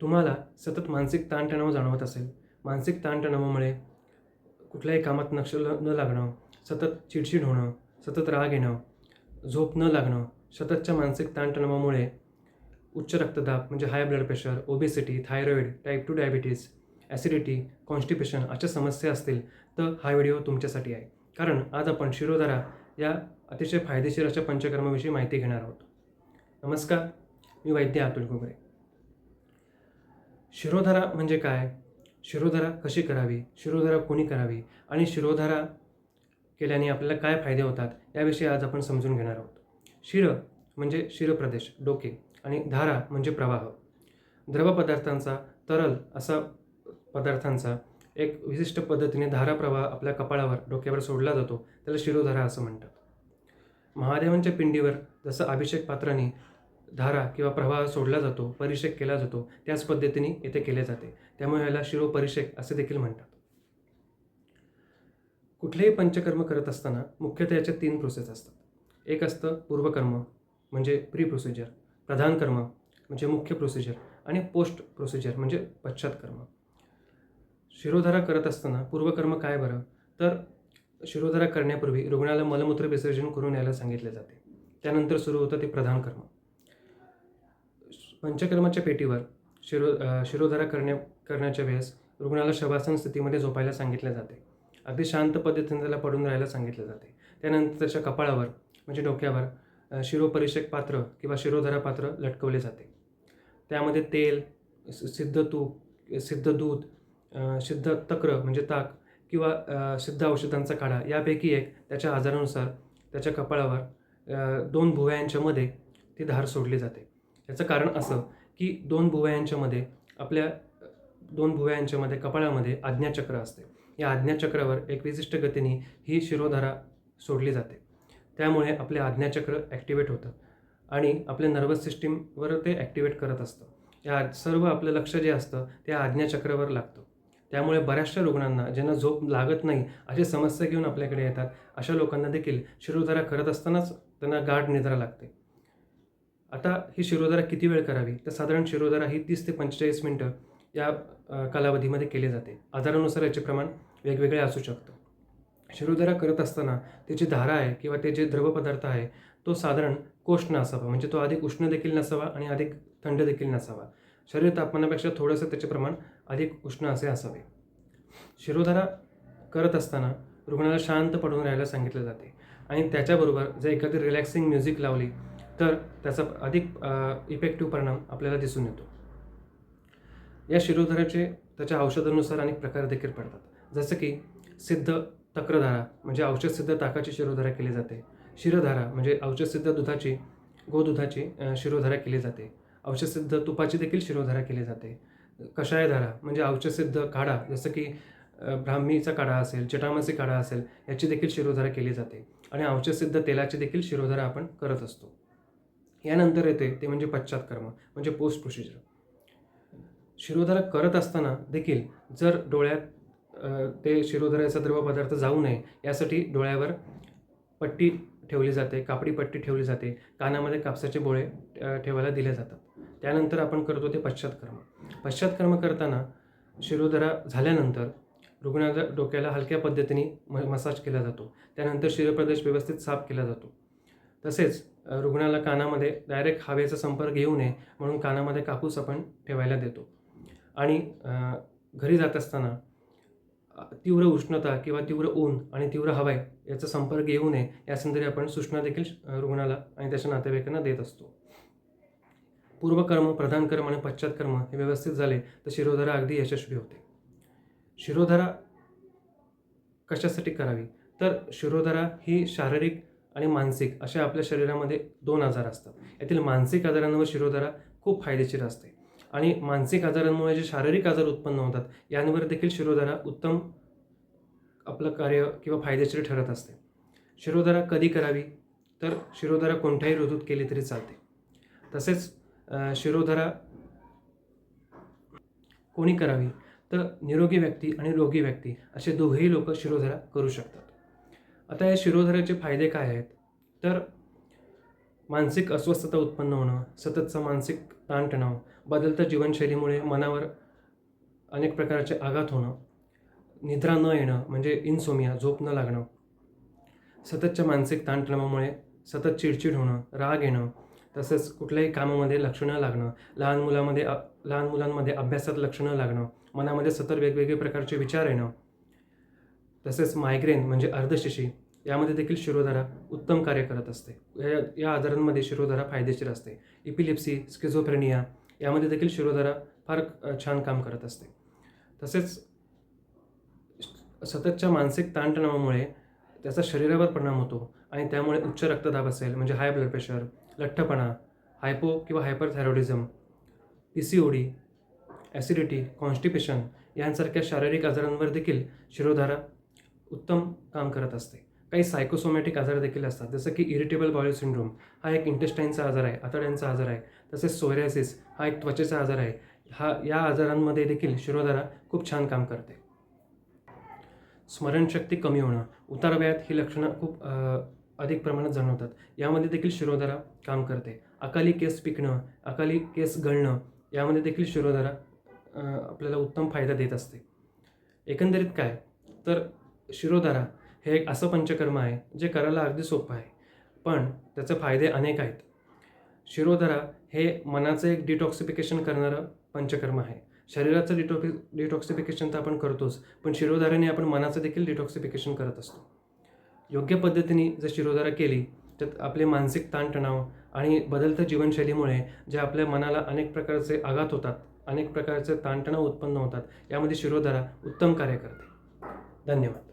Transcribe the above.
तुम्हाला सतत मानसिक ताणतणाव जाणवत असेल. मानसिक ताणतणावामुळे कुठल्याही कामात नक्ष न लागणं सतत चिडचिड होणं सतत राग येणं झोप न लागणं सततच्या मानसिक ताणतणावामुळे उच्च रक्तदाब म्हणजे high blood pressure obesity thyroid type two diabetes acidity constipation अशा समस्या असतील तर हा व्हिडिओ तुमच्यासाठी आहे. कारण आज आपण शिरोधारा या अतिशय फायदेशीर अशा पंचकर्माविषयी माहिती घेणार आहोत. नमस्कार. मी वैद्य अतुल घुगरे शिरोधारा म्हणजे काय? शिरोधारा कशी करावी? शिरोधारा कोणी करावी? आणि शिरोधारा केल्याने आपल्याला काय फायदे होतात? याविषयी आज आपण समजून घेणार आहोत. शिर म्हणजे शिरप्रदेश डोके. आणि धारा म्हणजे प्रवाह. द्रव पदार्थांचा तरल असा पदार्थांचा एक विशिष्ट पद्धतीने धारा प्रवाह आपल्या कपाळावर डोक्यावर सोडला जातो. त्याला शिरोधारा असं म्हणतात. महादेवांच्या पिंडीवर जसं अभिषेक पात्राने धारा किंवा प्रवाह सोडला जातो परिषेक केला जातो त्याच पद्धतीने येथे केले जाते. त्यामुळे याला शिरोपरिषेक असे देखील म्हणतात. कुठलेही पंचकर्म करत असताना मुख्यतः याच्या तीन प्रोसेस असतात. एक असतं पूर्वकर्म म्हणजे प्री प्रोसिजर प्रधान कर्म म्हणजे मुख्य प्रोसिजर आणि पोस्ट प्रोसिजर म्हणजे पश्चात कर्म शिरोधारा करत असताना पूर्वकर्म काय बरं? तर शिरोधारा करण्यापूर्वी रुग्णाला मलमूत्र विसर्जन करून यायला सांगितले जाते. त्यानंतर सुरू होतं ते प्रधान कर्म. पंचकर्माच्या पेटीवर शिरो शिरोधारा करण्या करण्याच्या वेळेस रुग्णाला शवासन स्थितीमध्ये झोपायला सांगितले जाते. अगदी शांत पद्धतीने त्याला पडून राहायला सांगितले जाते. त्यानंतर त्याच्या कपाळावर म्हणजे डोक्यावर शिरोपरिषेक पात्र किंवा शिरोधारा पात्र लटकवले जाते. त्यामध्ये तेल सि- सिद्ध तूप सिद्ध दूध सिद्ध तक्र म्हणजे ताक किंवा सिद्ध औषधांचा काढा यापैकी एक त्याच्या आजारानुसार त्याच्या कपाळावर दोन भुव्यांच्यामध्ये ती धार सोडली जाते. याचं कारण असं की दोन भुवयांच्यामध्ये आपल्या दोन भुवयांच्यामध्ये कपाळामध्ये आज्ञाचक्र असते. या आज्ञाचक्रावर एक विशिष्ट गतीने ही शिरोधारा सोडली जाते. त्यामुळे आपले आज्ञाचक्र ॲक्टिवेट होतं आणि आपल्या नर्वस सिस्टीमवर ते ॲक्टिवेट करत असतं. या सर्व आपलं लक्ष जे असतं ते आज्ञाचक्रावर लागतं. त्यामुळे बऱ्याचशा रुग्णांना ज्यांना झोप लागत नाही अशी समस्या घेऊन आपल्याकडे येतात अशा लोकांना देखील शिरोधारा करत असतानाच त्यांना गाढ निद्रा लागते. आता ही शिरोधारा किती वेळ करावी? तर साधारण शिरोधारा ही तीस ते पंचेचाळीस मिनटं या कालावधीमध्ये केली जाते. आजारानुसार याचे प्रमाण वेगवेगळे असू शकतं. शिरोधारा करत असताना त्याची धारा आहे किंवा ते जे द्रवपदार्थ आहे तो साधारण कोष्ण असावा. म्हणजे तो अधिक उष्ण देखील नसावा आणि अधिक थंड देखील नसावा. शरीर तापमानापेक्षा थोडंसं त्याचे प्रमाण अधिक उष्ण असे असावे. शिरोधारा करत असताना रुग्णाला शांत पडून राहायला सांगितले जाते. आणि त्याच्याबरोबर जर एखादी रिलॅक्सिंग म्युझिक लावली तर त्याचा अधिक इफेक्टिव्ह परिणाम आपल्याला दिसून येतो. या शिरोधाराचे त्याच्या औषधानुसार अनेक प्रकार देखील पडतात. जसं की सिद्ध तक्रधारा म्हणजे औषधसिद्ध ताकाची शिरोधारा केली जाते. शिरोधारा म्हणजे औषधसिद्ध दुधाची गोदुधाची शिरोधारा केली जाते. औषधसिद्ध तुपाची देखील शिरोधारा केली जाते. कषायधारा म्हणजे औषधसिद्ध काढा जसं की ब्राह्मीचा काढा असेल जटामासी काढा असेल याची देखील शिरोधारा केली जाते. आणि औषधसिद्ध तेलाची देखील शिरोधारा आपण करत असतो. यानंतर येते ते म्हणजे पश्चात्कर्म म्हणजे पोस्ट प्रोसिजर शिरोधारा करत असताना देखील जर डोळ्यात ते शिरोधाराचा द्रव पदार्थ जाऊ नये यासाठी डोळ्यावर पट्टी ठेवली जाते कापडी पट्टी ठेवली जाते कानामध्ये कापसाचे बोळे ठेवायला दिले जातात. त्यानंतर आपण करतो ते पश्चात्कर्म. पश्चात्कर्म करताना शिरोधरा झाल्यानंतर रुग्णाला डोक्याला हलक्या पद्धतीने म मसाज केला जातो. त्यानंतर शिरप्रदेश व्यवस्थित साफ केला जातो. तसेच रुग्णाला कानामध्ये डायरेक्ट हवेचा संपर्क येऊ नये म्हणून कानामध्ये कापूस आपण ठेवायला देतो. आणि घरी जात असताना तीव्र उष्णता किंवा तीव्र ऊन आणि तीव्र हवाय याचा संपर्क येऊ नये यासंदर्भी आपण सूचना देखील रुग्णाला आणि त्याच्या नातेवाईकांना देत असतो. पूर्वकर्म प्रधान कर्म आणि पश्चात्कर्म हे व्यवस्थित झाले तर शिरोधारा अगदी यशस्वी होते. शिरोधारा कशासाठी करावी? तर शिरोधारा ही शारीरिक आणि मानसिक अशा आपल्या शरीरामध्ये दोन आजार असतात. यातील मानसिक आजारांवर शिरोधारा खूप फायदेशीर असते. आणि मानसिक आजारांमुळे जे शारीरिक आजार उत्पन्न होतात यांवर देखील शिरोधारा उत्तम आपलं कार्य किंवा फायदेशीर ठरत असते. शिरोधारा कधी करावी? तर शिरोधारा कोणत्याही ऋतूत केली तरी चालते. तसेच शिरोधारा कोणी करावी? तर निरोगी व्यक्ती आणि रोगी व्यक्ती असे दोघेही लोक शिरोधारा करू शकतात. आता या शिरोधाराचे फायदे काय आहेत? तर मानसिक अस्वस्थता उत्पन्न होणं सततचा मानसिक ताणतणाव बदलत्या जीवनशैलीमुळे मनावर अनेक प्रकारचे आघात होणं निद्रा न येणं म्हणजे इन्सोमिया झोप न लागणं सततच्या मानसिक ताणतणावामुळे सतत चिडचिड होणं राग येणं तसंच कुठल्याही कामामध्ये लक्ष न लागणं लहान मुलामध्ये लहान मुलांमध्ये अभ्यासात लक्ष न लागणं मनामध्ये सतत वेगवेगळे प्रकारचे विचार येणं तसेच मायग्रेन म्हणजे अर्धशिशी यामध्ये देखील शिरोधारा उत्तम कार्य करत असते. या या आजारांमध्ये शिरोधारा फायदेशीर असते. इपिलिप्सी स्किझोफ्रेनिया यामध्ये देखील शिरोधारा फार छान काम करत असते. तसेच सततच्या मानसिक ताणतणावामुळे त्याचा शरीरावर परिणाम होतो आणि त्यामुळे उच्च रक्तदाब असेल म्हणजे हाय ब्लड प्रेशर लठ्ठपणा हायपो किंवा hyperthyroidism P C O D acidity constipation यांसारख्या शारीरिक आजारांवर देखील शिरोधारा उत्तम काम करत असते. काही सायकोसोमॅटिक आजार देखील असतात जसं की इरिटेबल बॉयल सिंड्रोम हा एक इंटेस्टाईनचा आजार आहे आतड्यांचा आजार आहे तसेच सोयरायसिस हा एक त्वचेचा आजार आहे. हा या आजारांमध्ये देखील शिरोधारा खूप छान काम करते. स्मरणशक्ती कमी होणं उतारवयात ही लक्षणं खूप अधिक प्रमाणात जाणवतात. यामध्ये देखील शिरोधारा काम करते. अकाली केस पिकणं अकाली केस गळणं यामध्ये देखील शिरोधारा आपल्याला उत्तम फायदा देत असते. एकंदरीत काय? तर शिरोधारा हे एक असं पंचकर्म आहे जे करायला अगदी सोपं आहे. पण त्याचे फायदे अनेक आहेत. शिरोधारा हे मनाचं एक डिटॉक्सिफिकेशन करणारं पंचकर्म आहे. शरीराचं डिटॉक्सि डिटॉक्सिफिकेशन तर आपण करतोच पण शिरोधाराने आपण मनाचं देखील डिटॉक्सिफिकेशन करत असतो. योग्य पद्धतीने जर शिरोधारा केली तर आपले मानसिक ताणतणाव आणि बदलत्या जीवनशैलीमुळे जे आपल्या मनाला अनेक प्रकारचे आघात होतात अनेक प्रकारचे ताणतणाव उत्पन्न होतात यामध्ये शिरोधारा उत्तम कार्य करते. धन्यवाद.